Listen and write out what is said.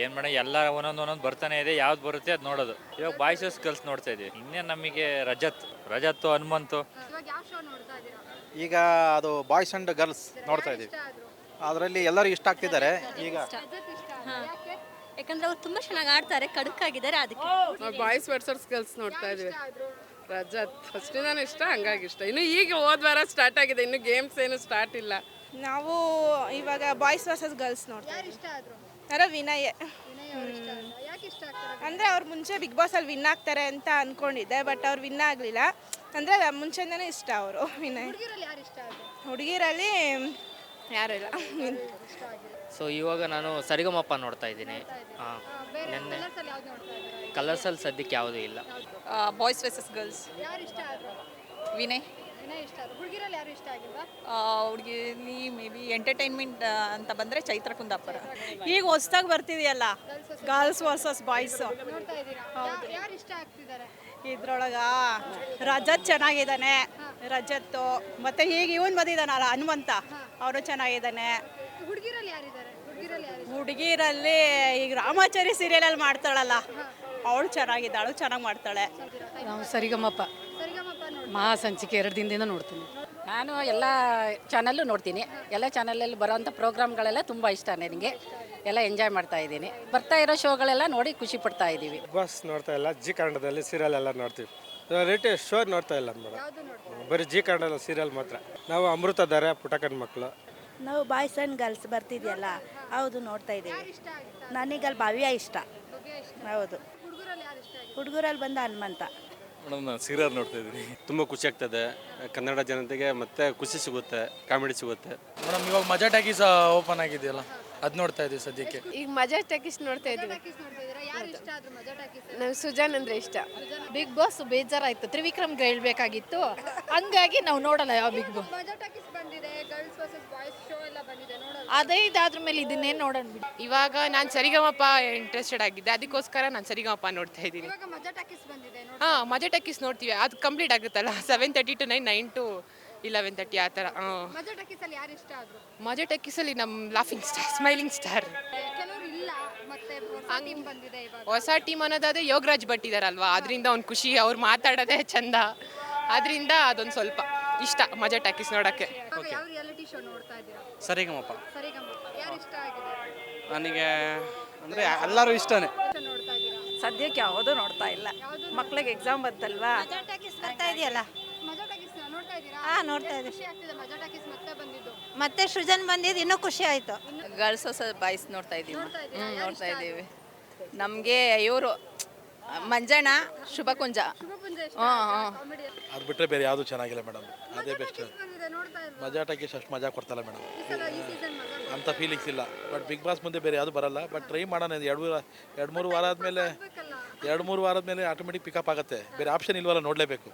ಏನ್ ಮೇಡಮ್ ಎಲ್ಲ ಒಂದೊಂದು ಒಂದೊಂದು ಬರ್ತಾನೆ ಇದೆ ಯಾವ್ದು ಬರುತ್ತೆ ಅದು ನೋಡೋದು. ಇವಾಗ ಬಾಯ್ಸಸ್ ಗರ್ಲ್ಸ್ ನೋಡ್ತಾ ಇದೀವಿ. ಇನ್ನೇ ನಮಗೆ ರಜತ್ ರಜತ್ತು ಹನುಮಂತು. ಇವಾಗ ಯಾವ ಶೋ ನೋಡ್ತಾ ಇದ್ದೀರಾ ಈಗ ಅದು ಬಾಯ್ಸ್ ಅಂಡ್ ಗರ್ಲ್ಸ್ ನೋಡ್ತಾ ಇದ್ದೀವಿ ಅದರಲ್ಲಿ ಎಲ್ಲರೂ ಇಷ್ಟ ಆಗ್ತಿದ್ದಾರೆ. ಈಗ ರಜತ್ ಇಷ್ಟ ಆದ್ರು. ಯಾಕೆ? ಯಾಕಂದ್ರೆ ಅವ್ರು ತುಂಬಾ ಚೆನ್ನಾಗಿ ಆಡ್ತಾರೆ ಕಡುಕಾಗಿದ್ದಾರೆ ಅದಕ್ಕೆ. ನಾವು ಬಾಯ್ಸ್ ವರ್ಸರ್ಸ್ ಗರ್ಲ್ಸ್ ನೋಡ್ತಾ ಇದೀವಿ. ರಜತ್ ಆದ್ರು? ನಾನು ಫಸ್ಟಿಂದಾನು ಇಷ್ಟ ಹಂಗಾಗಿ ಇಷ್ಟ. ಇನ್ನು ಈಗ ಹೋದ ವಾರ ಸ್ಟಾರ್ಟ್ ಆಗಿದೆ ಇನ್ನು ಗೇಮ್ಸ್ ಏನು ಸ್ಟಾರ್ಟ್ ಇಲ್ಲ. ನಾವು ಇವಾಗ ಬಾಯ್ಸ್ ವರ್ಸಸ್ ಗರ್ಲ್ಸ್ ನೋಡ್ತಾ ಯಾರು ಇಷ್ಟ ಆದ್ರು? ಯಾರೋ ವಿನಯ್. ವಿನಯ್ ಅವ್ರು ಇಷ್ಟ ಯಾಕೆ ಇಷ್ಟ ಆಗ್ತಾರೆ ಅಂದರೆ ಅವ್ರು ಮುಂಚೆ ಬಿಗ್ ಬಾಸಲ್ಲಿ ವಿನ್ ಆಗ್ತಾರೆ ಅಂತ ಅಂದ್ಕೊಂಡಿದ್ದೆ ಬಟ್ ಅವ್ರು ವಿನ್ ಆಗಲಿಲ್ಲ. ಅಂದರೆ ಮುಂಚೆನೇ ಇಷ್ಟ ಅವರು ವಿನಯ್. ಹುಡುಗಿರಲ್ಲಿ ಯಾರು ಇಷ್ಟ ಆದ್ರು? ಹುಡುಗಿರಲ್ಲಿ ಯಾರು ಇಲ್ಲ. ಇಷ್ಟ ಆಗಿಲ್ಲ ಸೊ ಇವಾಗ ನಾನು ಸರಿಗಮಪ್ಪ ನೋಡ್ತಾ ಇದ್ದೀನಿ. ಹಾಂ. ಬೇರೆ ಅಲ್ಲಿ ಯಾವ್ದು ನೋಡ್ತಾ ಇದ್ದೀರಾ? ಕಲರ್ಸಲ್ಲಿ ಸದ್ಯಕ್ಕೆ ಯಾವುದೂ ಇಲ್ಲ. ಬಾಯ್ಸ್ ವರ್ಸಸ್ ಗರ್ಲ್ಸ್ ಯಾರು ಇಷ್ಟ ಆದ್ರು? ವಿನಯ್. ವಿನಯ್ ಇಷ್ಟ ಆದ್ರು ಹುಡುಗಿರಲ್ಲಿ ಯಾರು ಇಷ್ಟ ಆಗಿಲ್ವಾ? ಹುಡುಗಿಲಿ ಮೇ ಬಿ ಎಂಟರ್ಟೈನ್ಮೆಂಟ್ ಅಂತ ಬಂದರೆ ಚೈತ್ರ ಕುಂದಾಪುರ. ಈಗ ಹೊಸ್ದಾಗಿ ಬರ್ತಿದೆಯಲ್ಲ ಗರ್ಲ್ಸ್ ವರ್ಸಸ್ ಬಾಯ್ಸ್. ನೋಡ್ತಾ ಇದ್ದೀರಾ? ಯಾರು ಇಷ್ಟ ಆಗ್ತಿದ್ದಾರೆ? ಇದ್ರೊಳಗ ರಜತ್ ಚೆನ್ನಾಗಿದ್ದಾನೆ ರಜತ್ತು ಮತ್ತೆ ಈಗ ಇವನ್ ಬಂದಿದ್ದಾನಲ್ಲ ಹನುಮಂತ ಅವರು ಚೆನ್ನಾಗಿದ್ದಾನೆ. ಹುಡುಗಿರಲ್ಲಿ ಯಾರಿದ್ದಾರೆ? ಹುಡುಗಿರಲ್ಲಿ ಯಾರು ಹುಡುಗಿರಲ್ಲಿ ಈಗ ರಾಮಾಚಾರಿ ಸೀರಿಯಲಲ್ಲಿ ಮಾಡ್ತಾಳಲ್ಲ ಅವಳು ಚೆನ್ನಾಗಿದ್ದಾಳು ಚೆನ್ನಾಗಿ ಮಾಡ್ತಾಳೆ. ನಾವು ಸರಿಗಮಪ್ಪ ಸರಿಗಮಪ್ಪ ನೋಡಿ ಮಹಾ ಸಂಚಿಕೆ ಎರಡು ದಿನದಿಂದ ನೋಡ್ತೀನಿ. ನಾನು ಎಲ್ಲ ಚಾನಲ್ಲು ನೋಡ್ತೀನಿ. ಎಲ್ಲ ಚಾನಲಲ್ಲಿ ಬರೋವಂಥ ಪ್ರೋಗ್ರಾಮ್ಗಳೆಲ್ಲ ತುಂಬ ಇಷ್ಟ ನನಗೆ. ಎಲ್ಲ ಎಂಜಾಯ್ ಮಾಡ್ತಾ ಇದ್ದೀನಿ. ಬರ್ತಾ ಇರೋ ಶೋಗಳೆಲ್ಲ ನೋಡಿ ಖುಷಿ ಪಡ್ತಾ ಇದ್ದೀವಿ. ಬಸ್ ನೋಡ್ತಾ ಇಲ್ಲ. ಜಿ ಕನ್ನಡದಲ್ಲಿ ಸೀರಿಯಲ್ ಎಲ್ಲ ನೋಡ್ತೀವಿ. ರೇಟೆ ಶೋ ನೋಡ್ತಾ ಇಲ್ಲ ಮೇಡಮ್. ಬರೀ ಜಿ ಕನ್ನಡದ ಸೀರಿಯಲ್ ಮಾತ್ರ. ನಾವು ಅಮೃತಧಾರೆ ಪುಟಕನ್ ಮಕ್ಕಳು. ನಾವು ಬಾಯ್ಸ್ ಆ್ಯಂಡ್ ಗರ್ಲ್ಸ್ ಬರ್ತಿದೆಯಲ್ಲ ಹೌದು ನೋಡ್ತಾ ಇದ್ದೀವಿ. ನನಗಲ್ಲಿ ಭವ್ಯ ಇಷ್ಟ. ಹೌದು. ಹುಡುಗರಲ್ಲಿ ಬಂದ ಹನುಮಂತ. ಮೇಡಮ್ ನಾನು ಸೀರಿಯಲ್ ನೋಡ್ತಾ ಇದ್ದೀನಿ. ತುಂಬ ಖುಷಿ ಆಗ್ತದೆ. ಕನ್ನಡ ಜನತೆಗೆ ಮತ್ತೆ ಖುಷಿ ಸಿಗುತ್ತೆ ಕಾಮಿಡಿ ಸಿಗುತ್ತೆ. ಮೇಡಮ್ ಇವಾಗ ಮಜಾ ಟಾಕೀಸ್ ಓಪನ್ ಆಗಿದೆಯಲ್ಲ? ಅದು ನೋಡ್ತಾ ಇದ್ದೀವಿ ಸದ್ಯಕ್ಕೆ. ಈಗ ಮಜಾ ಟಾಕೀಸ್ ನೋಡ್ತಾ ಇದ್ದೀವಿ. ಟಾಕೀಸ್ ನೋಡ್ತಾ ಇದ್ದೀರಾ ಯಾರು ಇಷ್ಟ ಆದ್ರು ಮಜಾ ಟಾಕೀಸ್ ನಾವು ಸುಜಾನ್ ಅಂದ್ರೆ ಇಷ್ಟ. ಬಿಗ್ ಬಾಸ್ ಬೇಜಾರಾಯ್ತು. ತ್ರಿವಿಕ್ರಮ್ ಹೇಳ್ಬೇಕಾಗಿತ್ತು. ಹಂಗಾಗಿ ನಾವು ನೋಡಲ್ಲ ಯಾವ ಬಿಗ್ ಬಾಸ್. ಮಜಾ ಟಾಕೀಸ್ ಬಂದಿದೆ. ಗರ್ಲ್ಸ್ ವರ್ಸಸ್ ಬಾಯ್ಸ್ ಶೋ ಎಲ್ಲ ಬಂದಿದೆ. ಅದೇ ಇದಾದ್ರ ಮೇಲೆ ಇದನ್ನೇ ನೋಡೋಣ ಬಿಡಿ. ಇವಾಗ ನಾನು ಸರಿಗಮಪ್ಪ ಇಂಟ್ರೆಸ್ಟೆಡ್ ಆಗಿದ್ದೆ. ಅದಕ್ಕೋಸ್ಕರ ನಾನು ಸರಿಗಮಪ್ಪ ನೋಡ್ತಾ ಇದ್ದೀನಿ. ಇವಾಗ ಮಜಾ ಟಾಕೀಸ್ ಬಂದಿದೆ ನೋಡಿ ಹಾಂ ಮಜಾ ಟಾಕೀಸ್ ನೋಡ್ತೀವಿ. ಅದು ಕಂಪ್ಲೀಟ್ ಆಗುತ್ತಲ್ಲ? Seven thirty to nine nine to eleven thirty ಆ ಥರ. ಹಾಂ. ಮಜಾ ಟಾಕೀಸ್ ಅಲ್ಲಿ ಯಾರು ಇಷ್ಟ ಆದ್ರು? ಮಜಾ ಟಾಕೀಸಲ್ಲಿ ನಮ್ಮ ಲಾಫಿಂಗ್ ಸ್ಟಾರ್ ಸ್ಮೈಲಿಂಗ್ ಸ್ಟಾರ್ ಕೆಲವರು ಇಲ್ಲ ಮತ್ತೆ ಹೊಸ ಟೀಮ್ ಬಂದಿದೆ ಇವಾಗ. ಹೊಸ ಟೀಮ್ ಅನ್ನೋದಾದ್ರೆ ಯೋಗರಾಜ್ ಭಟ್ ಇದಾರಲ್ವಾ? ಅದರಿಂದ ಒಂದು ಖುಷಿ ಅವ್ರು ಮಾತಾಡೋದೇ ಚಂದ. ಅದರಿಂದ ಅದೊಂದು ಸ್ವಲ್ಪ. ಇಷ್ಟ ಮಜಾ ಟಾಕೀಸ್ ನೋಡಕ್ಕೆ. ಇವಾಗ ಯಾವ ರಿಯಾಲಿಟಿ ಶೋ ನೋಡ್ತಾ ಇದ್ದೀರಾ? ಸರಿಗಮಪ್ಪ ಸರಿಗಮಪ. ಯಾರು ಇಷ್ಟ ಆಗಿದೆ? ನನಗೆ ಅಂದ್ರೆ ಎಲ್ಲರೂ ಇಷ್ಟನೇ. ಶೋ ನೋಡ್ತಾ ಇದ್ದೀರಾ? ಸದ್ಯಕ್ಕೆ ಯಾವುದೂ ನೋಡ್ತಾ ಇಲ್ಲ. ಮಕ್ಳಿಗೆ ಎಕ್ಸಾಮ್ ಬಂತಲ್ವಾ? ಬರ್ತಾ ಇದೆಯಲ್ಲ? ಮಜಾ ಟಾಕೀಸ್ ನೋಡ್ತಾ ಇದ್ದೀರಾ ಹಾ, ನೋಡ್ತಾ ಎಷ್ಟು ಖುಷಿ ಆಗ್ತಿದೆ ಮಜಾ ಟಾಕೀಸ್ ಮತ್ತೆ ಬಂದಿದ್ದು? ಮತ್ತೆ ಸೃಜನ್ ಬಂದಿದ್ದು ಇನ್ನೂ ಖುಷಿ ಆಯ್ತು. ಗರ್ಲ್ಸ್ ಹೊಸ ಬಾಯ್ಸ್ ನೋಡ್ತಾ ಇದ್ದೀವಿ ನೋಡ್ತಾ ಇದ್ದೀವಿ ನಮಗೆ ಇವರು ಮಂಜಣ್ಣ, ಶುಭಕುಂಜ. ಹಾಂ ಹಾಂ ಅದು ಬಿಟ್ಟರೆ ಬೇರೆ ಯಾವುದು ಚೆನ್ನಾಗಿಲ್ಲ ಮೇಡಮ್ ಅದೇ ಬೆಸ್ಟ್ ಮಜಾ ಟಾಕೀಸ್ ಅಷ್ಟು ಮಜಾ ಕೊಡ್ತಲ್ಲ ಮೇಡಮ್ ಅಂಥ ಫೀಲಿಂಗ್ಸ್ ಇಲ್ಲ. ಬಟ್ ಬಿಗ್ ಬಾಸ್ ಮುಂದೆ ಬೇರೆ ಯಾವುದು ಬರಲ್ಲ. ಬಟ್ ಟ್ರೈ ಮಾಡೋಣ ಎರಡು ಎರಡು ಮೂರು ವಾರ ಆದಮೇಲೆ ಎರಡು ಮೂರು ವಾರದ ಮೇಲೆ ಆಟೋಮೆಟಿಕ್ ಪಿಕಪ್ ಆಗುತ್ತೆ. ಬೇರೆ ಆಪ್ಷನ್ ಇಲ್ವಲ್ಲ, ನೋಡಲೇಬೇಕು.